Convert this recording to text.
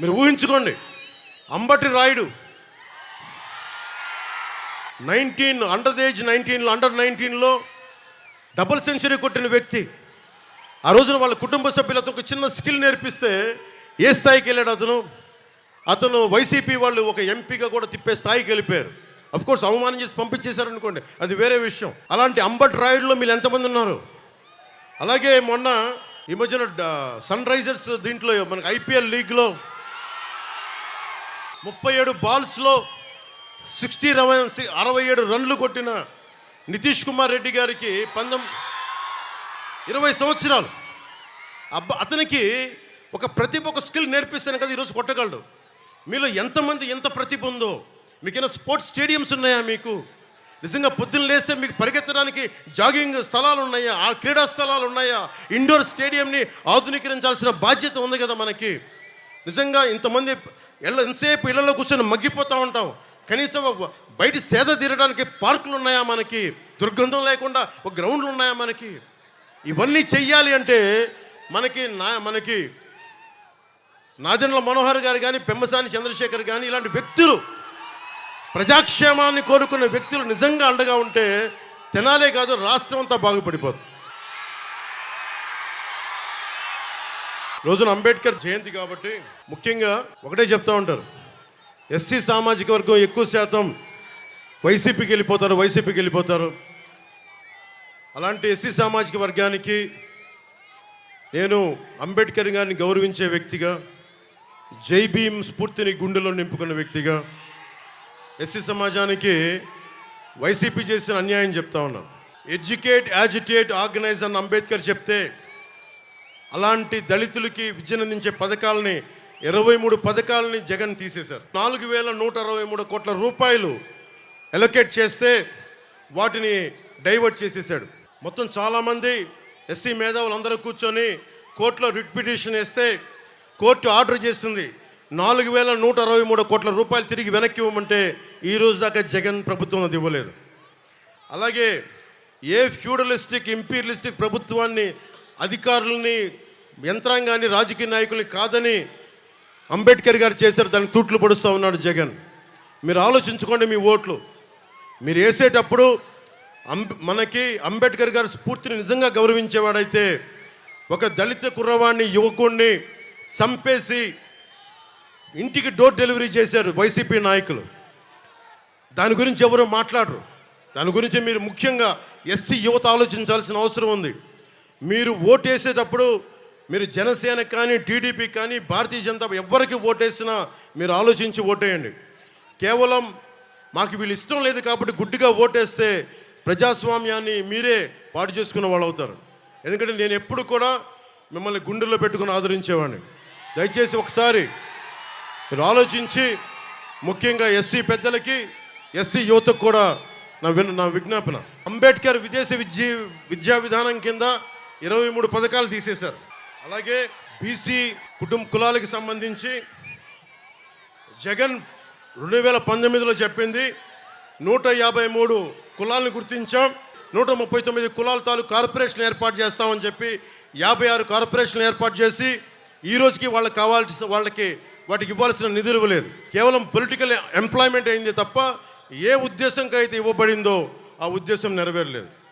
మీరు ఊహించుకోండి. Ambati Rayudu nineteen under age నైన్టీన్లో అండర్ నైన్టీన్లో డబుల్ సెంచరీ కొట్టిన వ్యక్తి. ఆ రోజున వాళ్ళ కుటుంబ సభ్యులతో ఒక చిన్న స్కిల్ నేర్పిస్తే ఏ స్థాయికి వెళ్ళాడు అతను? అతను వైసీపీ వాళ్ళు ఒక ఎంపీగా కూడా తిప్పే స్థాయికి వెళ్ళిపోయారు. అఫ్ కోర్స్ అవమానం చేసి పంపించేశారు అనుకోండి అది వేరే విషయం. అలాంటి అంబట్ రాయుడులో మీరు ఎంతమంది ఉన్నారు? అలాగే మొన్న ఈ మధ్యన సన్ రైజర్స్ దీంట్లో మనకి ఐపీఎల్ లీగ్లో ముప్పై ఏడు బాల్స్లో సిక్స్టీ రవై అరవై ఏడు రన్లు కొట్టిన నితీష్ కుమార్ రెడ్డి గారికి పందం ఇరవై సంవత్సరాలు. అబ్బా అతనికి ఒక ప్రతిభ ఒక స్కిల్ నేర్పిస్తాను కదా ఈరోజు కొట్టగలడు. మీలో ఎంతమంది ఎంత ప్రతిభ ఉందో మీకైనా స్పోర్ట్స్ స్టేడియంస్ ఉన్నాయా మీకు? నిజంగా పొద్దున్న లేస్తే మీకు పరిగెత్తడానికి జాగింగ్ స్థలాలు ఉన్నాయా? ఆ క్రీడా స్థలాలు ఉన్నాయా? ఇండోర్ స్టేడియంని ఆధునీకరించాల్సిన బాధ్యత ఉంది కదా మనకి. నిజంగా ఇంతమంది ఇళ్ళ ఎంతసేపు ఇళ్ళలో కూర్చొని మగ్గిపోతూ ఉంటాం. కనీసం బయట సేద తీరడానికి పార్కులు ఉన్నాయా మనకి? దుర్గంధం లేకుండా ఒక గ్రౌండ్లు ఉన్నాయా మనకి? ఇవన్నీ చెయ్యాలి అంటే మనకి నా మనకి నాదెండ్ల మనోహర్ గారు కానీ పెమ్మసాని చంద్రశేఖర్ కానీ ఇలాంటి వ్యక్తులు ప్రజాక్షేమాన్ని కోరుకున్న వ్యక్తులు నిజంగా అండగా ఉంటే తెనాలే కాదు రాష్ట్రం అంతా బాగుపడిపోతుంది రోజున అంబేద్కర్ జయంతి కాబట్టి ముఖ్యంగా ఒకటే చెప్తా ఉంటారు. ఎస్సీ సామాజిక వర్గం ఎక్కువ శాతం వైసీపీకి వెళ్ళిపోతారు వైసీపీకి వెళ్ళిపోతారు. అలాంటి ఎస్సీ సామాజిక వర్గానికి నేను అంబేద్కర్ గారిని గౌరవించే వ్యక్తిగా జై భీమ్ స్ఫూర్తిని గుండెలో నింపుకున్న వ్యక్తిగా ఎస్సీ సమాజానికి వైసీపీ చేసిన అన్యాయం చెప్తా ఉన్నాను ఎడ్యుకేట్ యాజిటేట్ ఆర్గనైజ్ అని అంబేద్కర్ చెప్తే అలాంటి దళితులకి విద్యనందించే పథకాలని ఇరవై మూడు పథకాలని జగన్ తీసేశారు. నాలుగు వేల నూట అరవై మూడు కోట్ల రూపాయలు ఎలొకేట్ చేస్తే వాటిని డైవర్ట్ చేసేసాడు మొత్తం చాలామంది ఎస్సీ మేధావులు అందరూ కూర్చొని కోర్టులో రిట్ పిటిషన్ వేస్తే కోర్టు ఆర్డర్ చేసింది. నాలుగు వేల నూట అరవై మూడు కోట్ల రూపాయలు తిరిగి వెనక్కి ఇవ్వమంటే ఈ రోజు దాకా జగన్ ప్రభుత్వం అది ఇవ్వలేదు. అలాగే ఏ ఫ్యూడలిస్టిక్ ఇంపీరియలిస్టిక్ ప్రభుత్వాన్ని అధికారులని యంత్రాంగాన్ని రాజకీయ నాయకుల్ని కాదని అంబేద్కర్ గారు చేశారు దానికి తూట్లు పొడుస్తూ ఉన్నాడు జగన్. మీరు ఆలోచించుకోండి మీ ఓట్లు. మీరు వేసేటప్పుడు అంబ్ మనకి అంబేద్కర్ గారి స్ఫూర్తిని నిజంగా గౌరవించేవాడైతే ఒక దళిత కుర్రవాణ్ణి యువకుణ్ణి చంపేసి ఇంటికి డోర్ డెలివరీ చేశారు వైసీపీ నాయకులు. దాని గురించి ఎవరు మాట్లాడరు. దాని గురించి మీరు ముఖ్యంగా ఎస్సీ యువత ఆలోచించాల్సిన అవసరం ఉంది. మీరు ఓటేసేటప్పుడు మీరు జనసేన కానీ టీడీపీ కానీ భారతీయ జనతా ఎవరికి ఓటేసినా మీరు ఆలోచించి ఓటేయండి. కేవలం మాకు వీళ్ళు ఇష్టం లేదు కాబట్టి గుడ్డిగా ఓటేస్తే ప్రజాస్వామ్యాన్ని మీరే పాటు చేసుకున్న వాళ్ళు అవుతారు. ఎందుకంటే నేను ఎప్పుడు కూడా మిమ్మల్ని గుండెల్లో పెట్టుకుని ఆదరించేవాడిని. దయచేసి ఒకసారి మీరు ఆలోచించి ముఖ్యంగా ఎస్సీ పెద్దలకి ఎస్సీ యువతకు కూడా నా విన్ నా విజ్ఞాపన. అంబేద్కర్ విదేశీ విద్య విద్యా విధానం కింద ఇరవై మూడు పథకాలు తీసేశారు. అలాగే బీసీ కుటుంబ కులాలకు సంబంధించి జగన్ రెండు వేల పంతొమ్మిదిలో చెప్పింది నూట యాభై మూడు కులాలను గుర్తించాం నూట ముప్పై తొమ్మిది కులాల తాలూకు కార్పొరేషన్ ఏర్పాటు చేస్తామని చెప్పి యాభై ఆరు కార్పొరేషన్లు ఏర్పాటు చేసి ఈ రోజుకి వాళ్ళకి కావాల్సిన వాళ్ళకి వాటికి ఇవ్వాల్సిన నిధులు ఇవ్వలేదు. కేవలం పొలిటికల్ ఎంప్లాయ్మెంట్ అయింది తప్ప ఏ ఉద్దేశంకి అయితే ఇవ్వబడిందో ఆ ఉద్దేశం నెరవేరలేదు.